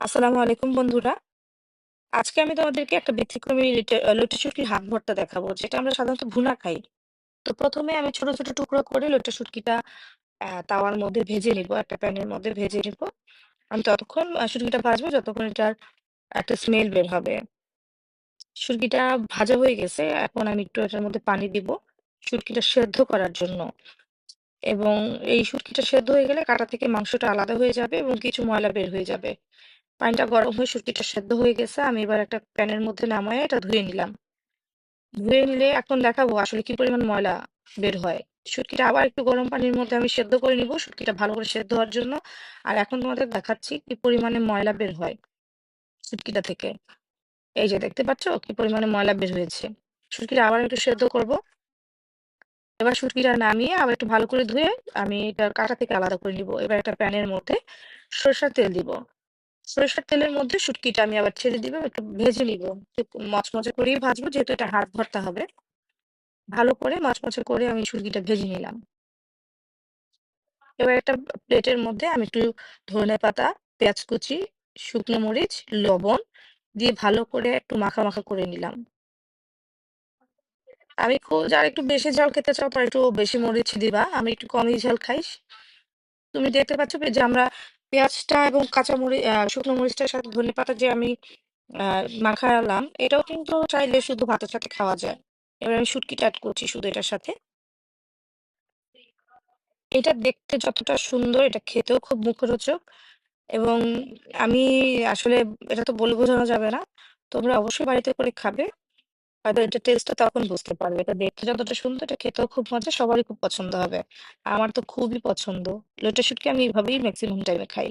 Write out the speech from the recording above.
আসসালামু আলাইকুম বন্ধুরা। আজকে আমি তোমাদেরকে একটা ব্যতিক্রমী লিটে আ লইট্টা শুটকির হাত ভর্তা দেখাবো, যেটা আমরা সাধারণত ভুনা খাই। তো প্রথমে আমি ছোট, ছোট টুকরো করে লইট্টা শুটকিটা তাওয়ার মধ্যে ভেজে নিবো, একটা প্যানের মধ্যে ভেজে নিবো। আমি ততক্ষণ আ শুটকিটা ভাজবো যতক্ষণ এটার একটা স্মেল বের হবে। শুটকিটা ভাজা হয়ে গেছে। এখন আমি একটু এটার মধ্যে পানি দিব, শুটকিটা সেদ্ধ করার জন্য। এবং এই শুটকিটা সেদ্ধ হয়ে গেলে কাঁটা থেকে মাংসটা আলাদা হয়ে যাবে এবং কিছু ময়লা বের হয়ে যাবে। পানিটা গরম হয়ে শুটকিটা সেদ্ধ হয়ে গেছে। আমি এবার একটা প্যানের মধ্যে নামায়ে এটা ধুয়ে নিলাম। ধুয়ে নিলে এখন দেখাবো আসলে কি পরিমাণ ময়লা বের হয়। শুটকিটা আবার একটু গরম পানির মধ্যে আমি সেদ্ধ করে নিবো, শুটকিটা ভালো করে সেদ্ধ হওয়ার জন্য। আর এখন তোমাদের দেখাচ্ছি কি পরিমাণে ময়লা বের হয় শুটকিটা থেকে। এই যে দেখতে পাচ্ছ কি পরিমাণে ময়লা বের হয়েছে। শুটকিটা আবার একটু সেদ্ধ করব। এবার শুটকিটা নামিয়ে আবার একটু ভালো করে ধুয়ে আমি এটা কাঁটা থেকে আলাদা করে নিবো। এবার একটা প্যানের মধ্যে সরিষার তেল দিব। সরিষার তেলের মধ্যে শুটকিটা আমি আবার ছেড়ে দিব, একটু ভেজে নিব। মচমচে করেই ভাজবো যেহেতু এটা হাত ভর্তা হবে। ভালো করে মচমচে করে আমি শুটকিটা ভেজে নিলাম। এবার একটা প্লেটের মধ্যে আমি একটু ধনেপাতা, পেঁয়াজ কুচি, শুকনো মরিচ, লবণ দিয়ে ভালো করে একটু মাখা, মাখা করে নিলাম। আমি খুব যারা একটু বেশি ঝাল খেতে চাও তারা একটু বেশি মরিচ দিবা। আমি একটু কমই ঝাল খাই। তুমি দেখতে পাচ্ছ যে আমরা পেঁয়াজটা এবং কাঁচা মরি শুকনো মরিচটার সাথে ধনেপাতা যে আমি মাখালাম, এটাও কিন্তু চাইলে শুধু ভাতের সাথে খাওয়া যায়। এবার আমি শুটকিটা এড করছি শুধু এটার সাথে। এটা দেখতে যতটা সুন্দর, এটা খেতেও খুব মুখরোচক এবং আমি আসলে এটা তো বলে বোঝানো যাবে না। তোমরা অবশ্যই বাড়িতে করে খাবে। হয়তো এটা টেস্টটা তখন বুঝতে পারবে। এটা দেখতে যতটা সুন্দর, এটা খেতেও খুব মজা, সবারই খুব পছন্দ হবে। আমার তো খুবই পছন্দ। লোটা শুটকি আমি এইভাবেই ম্যাক্সিমাম টাইমে খাই।